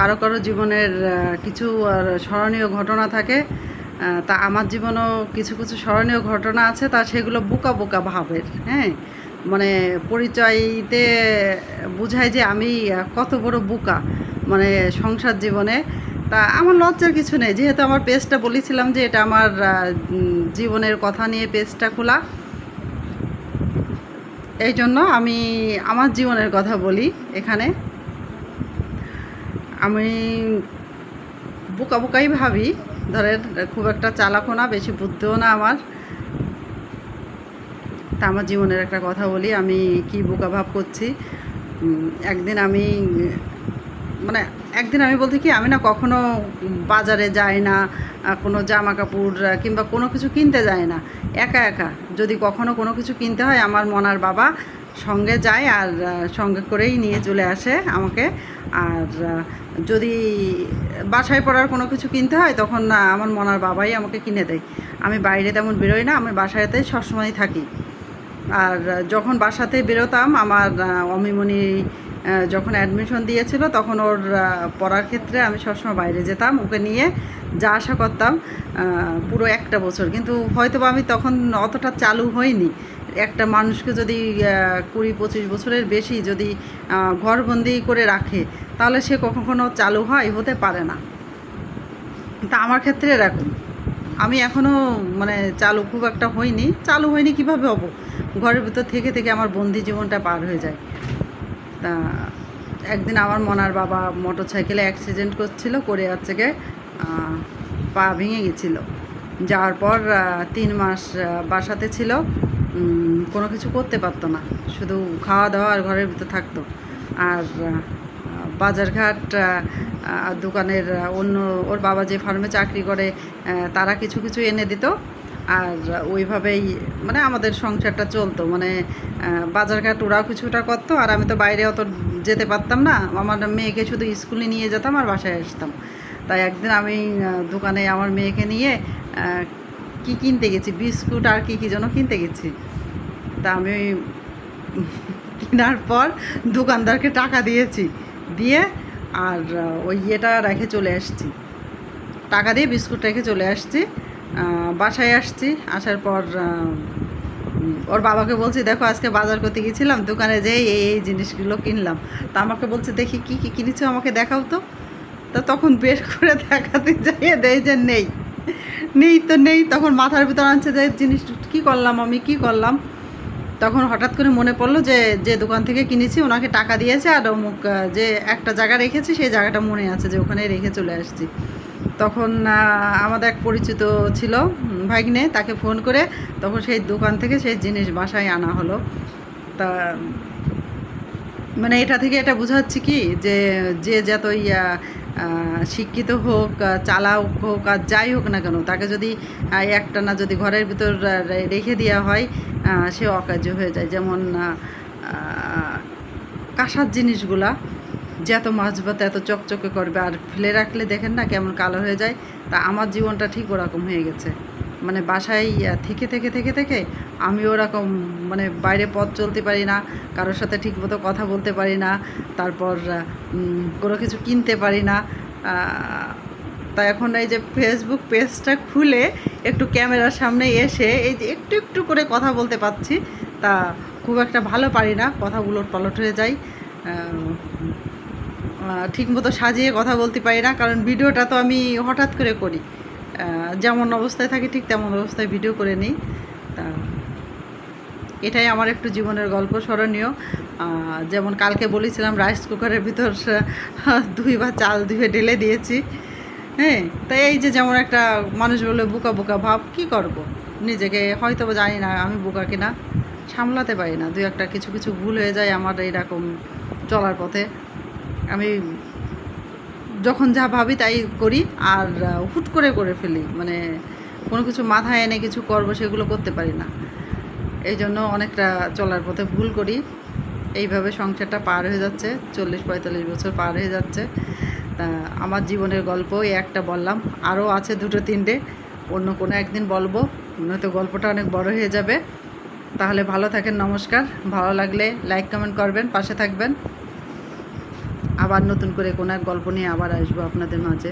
কারও কারও জীবনের কিছু, আর স্মরণীয় ঘটনা থাকে তা আমার জীবনেও কিছু কিছু স্মরণীয় ঘটনা আছে, তা সেগুলো বোকা বোকা ভাবের হ্যাঁ? মানে পরিচয়তে বোঝায় যে আমি কত বড় বোকা মানে সংসার জীবনে। তা আমার লজ্জার কিছু নেই, যেহেতু আমার পেজটা বলেছিলাম যে এটা আমার জীবনের কথা নিয়ে পেজটা খোলা। এই জন্য আমি আমার জীবনের কথা বলি এখানে। আমি বোকা বোকাই ভাবি, ধরেন খুব একটা চালাকও না, বেশি বুদ্ধিও না আমার। তা আমার জীবনের একটা কথা বলি, আমি কি বোকা ভাব করছি? একদিন আমি মানে একদিন আমি বলতে কি, আমি না কখনো বাজারে যাই না কোনো জামা কাপড় কিংবা কোনো কিছু কিনতে যাই না। একা একা। যদি কখনো কোনো কিছু কিনতে হয়, আমার মনার বাবা সঙ্গে যায় আর সঙ্গে করেই নিয়ে চলে আসে আমাকে। আর যদি বাসায় পড়ার কোনো কিছু কিনতে হয়, তখন আমার মনার বাবাই আমাকে কিনে দেয়। আমি বাইরে তেমন বেরোই না, আমি বাসায়তে সবসময় থাকি। আর যখন বাসাতে বেরোতাম, আমার অমিমনি যখন অ্যাডমিশন দিয়েছিল, তখন ওর পড়ার ক্ষেত্রে আমি সবসময় বাইরে যেতাম, ওকে নিয়ে যা আশা করতাম পুরো একটা বছর। কিন্তু হয়তো আমি তখন অতটা চালু হইনি। একটা মানুষকে যদি কুড়ি পঁচিশ বছরের বেশি যদি ঘরবন্দি করে রাখে, তাহলে সে কখনো চালু হয়, হতে পারে না। তা আমার ক্ষেত্রে এরকম। আমি এখনও মানে চালু খুব একটা হইনি। চালু হয়নি কীভাবে হব? ঘরের ভিতর থেকে থেকে আমার বন্দি জীবনটা পার হয়ে যায়। তা একদিন আমার মনার বাবা মোটর সাইকেলে অ্যাক্সিডেন্ট করছিল, করে হচ্ছে গিয়ে পা ভেঙে গেছিল। যাওয়ার পর তিন মাস বাসাতে ছিল কোনো কিছু করতে পারতো না। শুধু খাওয়া দাওয়া আর ঘরের ভিতর থাকতো। আর বাজারঘাট দোকানের অন্য, ওর বাবা যে ফার্মে চাকরি করে তারা কিছু কিছু এনে দিত। আর ওইভাবেই মানে আমাদের সংসারটা চলতো। মানে বাজারঘাট ওরাও কিছুটা করতো আর আমি তো বাইরে অত যেতে পারতাম না। আমার মেয়েকে শুধু স্কুলে নিয়ে যেতাম আর বাসায় আসতাম। তাই একদিন আমি দোকানে আমার মেয়েকে নিয়ে কি কিনতে গেছি? বিস্কুট আর কি কি যেন কিনতে গেছি। তা আমি কেনার পর দোকানদারকে টাকা দিয়েছি। দিয়ে আর ওই ইয়েটা রেখে চলে আসছি। টাকা দিয়ে বিস্কুট রেখে চলে আসছি। বাসায় আসছি, আসার পর ওর বাবাকে বলছি, দেখো, আজকে বাজার করতে গেছিলাম দোকানে যেয়ে এই এই জিনিসগুলো কিনলাম। তা আমাকে বলছে, দেখি, কি কি কিনেছো আমাকে দেখাও তো। তা তখন বের করে দেখাতে যাইয়ে দেয় যে নেই। নেই তো নেই, তখন মাথার ভিতর আনছে যে, জিনিস, কী করলাম আমি, কি করলাম? তখন হঠাৎ করে মনে পড়ল যে যে দোকান থেকে কিনেছি, ওনাকে টাকা দিয়েছে, আর অমুক যে একটা জায়গা রেখেছি, সেই জায়গাটা মনে আছে যে ওখানে রেখে চলে আসছি। তখন আমাদের এক পরিচিত ছিল ভাগ্নে তাকে ফোন করে তখন সেই দোকান থেকে সেই জিনিস বাসায় আনা হলো। তা মানে এটা থেকে এটা বোঝাচ্ছি কি যে যে আহ, আহ, শিক্ষিত হোক চালাক হোক আর যাই হোক না কেন তাকে যদি একটা না যদি ঘরের ভিতর রেখে দেওয়া হয় সে অকার্য হয়ে যায়। যেমন কাঁসার জিনিসগুলা যে এত মাছভাত এত চকচকে করবে। আর ফেলে রাখলে দেখেন না কেমন কালো হয়ে যায়। তা আমার জীবনটা ঠিক ওরকম হয়ে গেছে। মানে বাসায় থেকে থেকে থেকে থেকে আমি ওরকম মানে বাইরে পথ চলতে পারি না, কারোর সাথে ঠিকমতো কথা বলতে পারি না, তারপর কোনো কিছু কিনতে পারি না। তা এখন এই যে ফেসবুক পেজটা খুলে একটু ক্যামেরার সামনে এসে এই যে একটু একটু করে কথা বলতে পারছি। তা খুব একটা ভালো পারি না কথা উলট পালট হয়ে যায়। ঠিক মতো সাজিয়ে কথা বলতে পারি না কারণ ভিডিওটা তো আমি হঠাৎ করে করি। যেমন অবস্থায় থাকি ঠিক তেমন অবস্থায় ভিডিও করে নিই। তা এটাই আমার একটু জীবনের গল্প স্মরণীয়। যেমন কালকে বলেছিলাম রাইস কুকারের ভিতর আহ, দুইবার চাল ধুয়ে ঢেলে দিয়েছি। হ্যাঁ তাই এই যে যেমন একটা মানুষ বলে বোকা বোকা ভাব কি করব? নিজেকে হয়তো বা জানি না আমি বোকা কিনা। সামলাতে পারি না দুই একটা কিছু কিছু ভুল হয়ে যায় আমার এরকম চলার পথে। আমি যখন যা ভাবি তাই করি, আর হুট করে করে ফেলি। মানে কোনো কিছু মাথায় এনে কিছু করব সেগুলো করতে পারি না। এই জন্য অনেকটা চলার পথে ভুল করি। এইভাবে সংসারটা পার হয়ে যাচ্ছে, চল্লিশ পঁয়তাল্লিশ বছর পার হয়ে যাচ্ছে। তা আমার জীবনের গল্প এই একটা বললাম। আরও আছে দুটো তিনটে, অন্য কোনো একদিন বলব। নয়তো গল্পটা অনেক বড় হয়ে যাবে। তাহলে ভালো থাকেন, নমস্কার। ভালো লাগলে লাইক কমেন্ট করবেন, পাশে থাকবেন। আবার নতুন করে কোনো এক গল্প নিয়ে আবার আসব আপনাদের মাঝে।